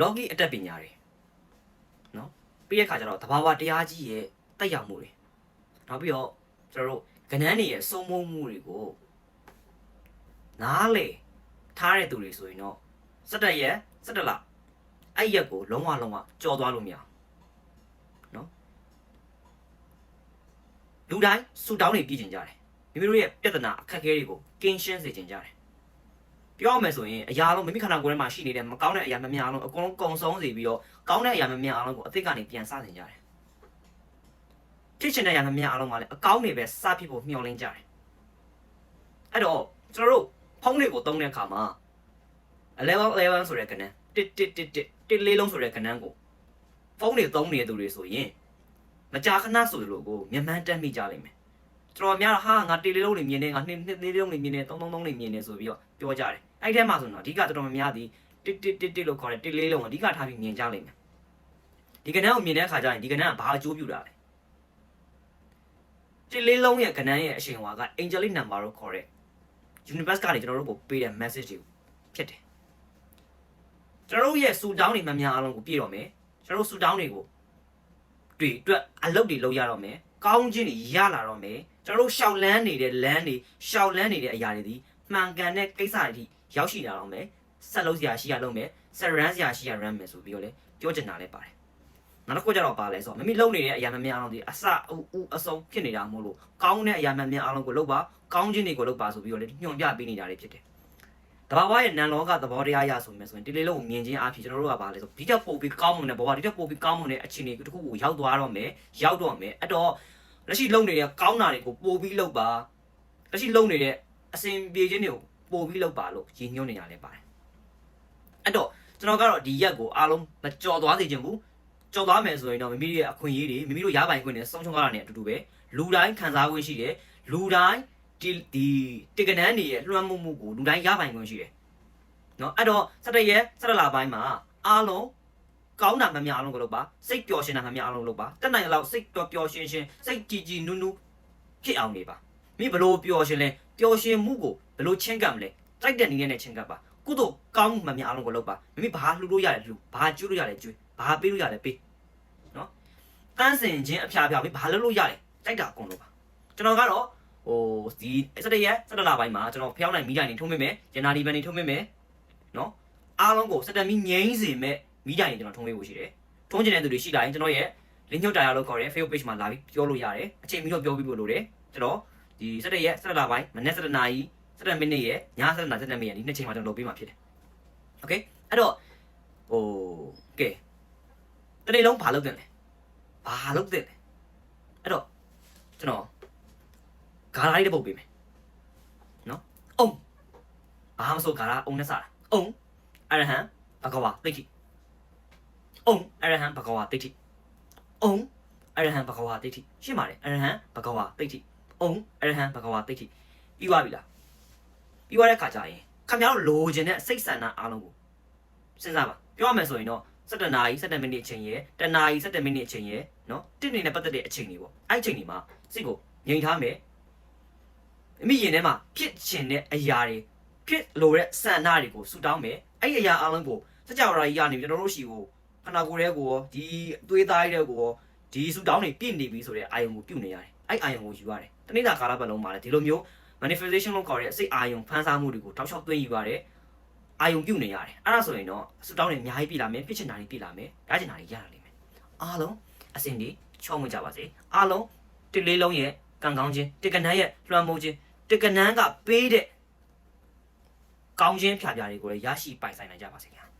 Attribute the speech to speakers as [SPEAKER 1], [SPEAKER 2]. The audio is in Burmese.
[SPEAKER 1] logi အတက်ပညာတွေနော်ပြီးတဲ့ခါကျတော့တဘာဝတရားကြီးရဲ့တက်ရောက်မှုတွေနောက်ပြီးတော့ကျွန်တော်တို့ကဏ္ဍတွေရဲ့စုံမုံမှုတွေကိုနားလေထားတဲ့သူတွေဆိုရင်တော့စက်တက်ရက်စက်တက်လအဲ့ရက်ကိုလုံးဝလုံးဝကြော်သွားလို့မရအောင်နော်လူတိုင်းဆူတောင်းနေပြည်ကျင်ကြတယ်မိမိတို့ရဲ့ပြဿနာအခက်အခဲတွေကိုကင်းရှင်းစေချင်ကြတယ် ပြောရမယ်ဆိုရင်အရာလုံးမိမိခန္ဓာကိုယ်ထဲမှာရှိနေတဲ့မကောင်းတဲ့အရာမများအောင်အကုန်လုံးကုံဆုံးစေပြီးတော့ကောင်းတဲ့အရာမများအောင်ကိုအသစ်ကနေပြန်စတင်ကြတယ်ဖြစ်ချင်တဲ့အရာမများအောင်ကလည်းအကောင်းတွေပဲစဖြစ်ဖို့မျှော်လင့်ကြတယ်အဲ့တော့ကျွန်တော်တို့ဖုန်းတွေကိုသုံးတဲ့အခါမှာ11 11ဆိုတဲ့ကဏ္ဍတစ်တစ်တစ်တစ်တစ်လေးလုံးဆိုတဲ့ကဏ္ဍကိုဖုန်းတွေသုံးနေတဲ့သူတွေဆိုရင်မကြာခဏဆိုလို့ကိုမျက်မှန်းတက်မိကြလိမ့်မယ် ကျွန်တော်များဟာငါတေလေးလုံးတွေမြင်နေငါနှစ်နှစ်လေးလုံးတွေမြင်နေသုံးသုံးသုံးတွေမြင်နေဆိုပြီးတော့ပြောကြတယ်အဲ့ဒီထဲမှာဆိုတော့အဓိကတော်တော်များများဒီတစ်တစ်တစ်တစ်လို့ခေါ်တဲ့တစ်လေးလုံးအဓိကထားပြီးမြင်ကြလိမ့်မယ်ဒီကဏ္ဍကိုမြင်တဲ့အခါကျရင်ဒီကဏ္ဍကဘာအကျိုးပြုတာလဲတစ်လေးလုံးရဲ့ကဏ္ဍရဲ့အရှင်ဝါက angelic number လို့ခေါ်တဲ့ universe ကနေကျွန်တော်တို့ကိုပေးတဲ့ message တွေဖြစ်တယ်ကျွန်တော်တို့ရဲ့စူတောင်းတွေမှများအားလုံးကိုပြည့်တော့မယ်ကျွန်တော်တို့စူတောင်းတွေကိုတွေအတွက်အလုပ်တွေလုပ်ရတော့မယ် ကောင်းခြင်းတွေရလာတော့မယ်ကျွန်တော်တို့ရှောက်လန်းနေတဲ့လမ်းတွေရှောက်လန်းနေတဲ့အရာတွေဒီမှန်ကန်တဲ့ကိစ္စတွေထိရောက်ရှိလာတော့မယ်ဆက်လုံးစရာရှိရလုံးမယ်ဆက်ရန်စရာရှိရရမ်းမယ်ဆိုပြီးတော့လေပြောချင်တာလည်းပါတယ်နောက်တစ်ခုကျတော့ပါလဲဆိုတော့မမိလုံနေတဲ့အရာမများအောင်ဒီအစအူအဆုံးဖြစ်နေတာမို့လို့ကောင်းတဲ့အရာမများအောင်ကိုလုပ်ပါကောင်းခြင်းတွေကိုလုပ်ပါဆိုပြီးတော့လေညွှန်ပြပေးနေတာတွေဖြစ်တယ် တဘာဝရဲ့နန်လောကသဘောတရားရဆိုမယ်ဆိုရင်ဒီလေးလုံးကိုမြင်ချင်းအဖြစ်ကျွန်တော်တို့ကပါလဲဆိုဒီတက်ပို့ပြီးကောင်းမွန်တဲ့ဘဝဒီတက်ပို့ပြီးကောင်းမွန်တဲ့အခြေအနေတစ်ခုကိုရောက်သွားတော့မယ်ရောက်တော့မယ်အဲ့တော့လက်ရှိလုံနေတဲ့ကောင်းတာတွေကိုပို့ပြီးလုပ်ပါလက်ရှိလုံနေတဲ့အစဉ်ပြေခြင်းတွေကိုပို့ပြီးလုပ်ပါလို့ရည်ညွှန်းနေရလဲပါတယ်အဲ့တော့ကျွန်တော်ကတော့ဒီရက်ကိုအားလုံးမကြော်သွားစေချင်ဘူးကြော်သွားမယ်ဆိုရင်တော့မိမိရဲ့အခွင့်အရေးတွေမိမိတို့ရပိုင်ခွင့်တွေဆုံးရှုံးရတာနဲ့အတူတူပဲလူတိုင်းခံစားခွင့်ရှိတယ်လူတိုင်း ဒီဒီတိကနန်းတွေရဲ့လွှမ်းမိုးမှုကိုလူတိုင်းရပိုင်ခွင့်ရှိတယ်နော်အဲ့တော့စတဲ့ရက်စတဲ့လာပိုင်းမှာအားလုံးကောင်းတာမှများအားလုံးကိုလုပ်ပါစိတ်ပျော်ရွှင်တာမှများအားလုံးလုပ်ပါတက်နိုင်လောက်စိတ်ပျော်ပျော်ရွှင်ရွှင်စိတ်ကြည်ကြည်နူးနူးဖြစ်အောင်နေပါမိဘလို့ပျော်ရွှင်လဲပျော်ရွှင်မှုကိုဘယ်လိုချင်းကပ်မလဲတိုက်တဲ့နည်းနဲ့ချင်းကပ်ပါကုသိုလ်ကောင်းမှုမှများအားလုံးကိုလုပ်ပါမိမိဘာလှူလို့ရတယ်လှူဘာကျွေးလို့ရတယ်ကျွေးဘာပေးလို့ရတယ်ပေးနော်တန်းစင်ချင်းအဖျားဖျားပြီးဘာလုပ်လို့ရတယ်တိုက်တာအကုန်လုပ်ပါကျွန်တော်ကတော့ ဟိုဒီ17ရက်17လပိုင်းမှာကျွန်တော်ဖျောင်းနိုင်မီတိုင်တွေထုတ်မိမယ်ဂျန်နာဒီဘန်တွေထုတ်မိမယ်နော်အားလုံးကိုစတမီငိမ့်စေမဲ့မီတိုင်တွေကျွန်တော်ထုတ်မိဖို့ရှိတယ်ထုံးကျင်တဲ့သူတွေရှိလာရင်ကျွန်တော်ရဲ့လင်းညွတ်တရားလို့ခေါ်တဲ့ Facebook page မှာလာပြီးပြောလို့ရတယ်အချိန်ပြီးတော့ပြောပြီးပို့လို့တယ်ကျွန်တော်ဒီ17ရက်17လပိုင်းမနေ့17နာရီ17မိနစ်ရဲ့ည17နာရီ17မိနစ်ရဲ့ဒီနှစ်ချိန်မှာကျွန်တော်လုပ်ပေးမှာဖြစ်တယ် Okay အဲ့တော့ဟိုကဲတနေ့လုံးဘာလုပ်တင်လဲဘာလုပ်တင်လဲအဲ့တော့ကျွန်တော် ဂါလာလေးတစ်ပုတ်ပေးမယ်နော်အုံဘာမှမဆိုဂါလာအုံနဲ့စားတာအုံအရဟံဘဂဝါသိတိအုံအရဟံဘဂဝါသိတိအုံအရဟံဘဂဝါသိတိရှင်းပါတယ်အရဟံဘဂဝါသိတိအုံအရဟံဘဂဝါသိတိပြီးသွားပြီလားပြီးသွားတဲ့ခါကျရင်ခင်ဗျားတို့လိုချင်တဲ့စိတ်ဆန္ဒအားလုံးကိုစဉ်းစားပါပြောရမယ်ဆိုရင်တော့17နာရီ17မိနစ်အချိန်ရယ်တနာရီ17မိနစ်အချိန်ရယ်နော်တစ်နေနဲ့ပတ်သက်တဲ့အချိန်တွေပေါ့အဲ့အချိန်တွေမှာစိတ်ကိုငြိမ်ထားမယ် အမိရင်ထဲမှာဖြစ်ချင်တဲ့အရာတွေဖြစ်လိုတဲ့ဆန္ဒတွေကိုဆူတောင်းမယ်အဲ့ဒီအရာအားလုံးကိုစကြဝဠာကြီးကနေကျွန်တော်တို့ရှိကိုခန္ဓာကိုယ်ရဲ့ကိုရောဒီအသွေးသားရဲ့ကိုရောဒီဆူတောင်းတွေပြည့်နေပြီဆိုတဲ့အာယုံကိုပြုတ်နေရတယ်အဲ့အာယုံကိုယူရတယ်တနေ့တာကာလပတ်လုံးမှာလည်းဒီလိုမျိုး manifestation လို့ခေါ်တဲ့စိတ်အာယုံဖန်ဆားမှုတွေကိုတောက်လျှောက်သွင်းယူရတယ်အာယုံပြုတ်နေရတယ်အဲ့ဒါဆိုရင်တော့ဆူတောင်းတွေအများကြီးပြလာမယ်ဖြစ်ချင်တာတွေပြလာမယ်ရချင်တာတွေရလာလိမ့်မယ်အားလုံးအစင်ဒီချောမွေ့ကြပါစေအားလုံးတစ်လေးလုံးရဲ့ကံကောင်းခြင်းတစ်ကနန်းရဲ့လွှမ်းမိုးခြင်း တစ်ကနန်းကပေးတဲ့ကောင်းခြင်းဖြာဖြာတွေကိုလည်းရရှိပိုင်ဆိုင်နိုင်ကြပါစေခင်ဗျာ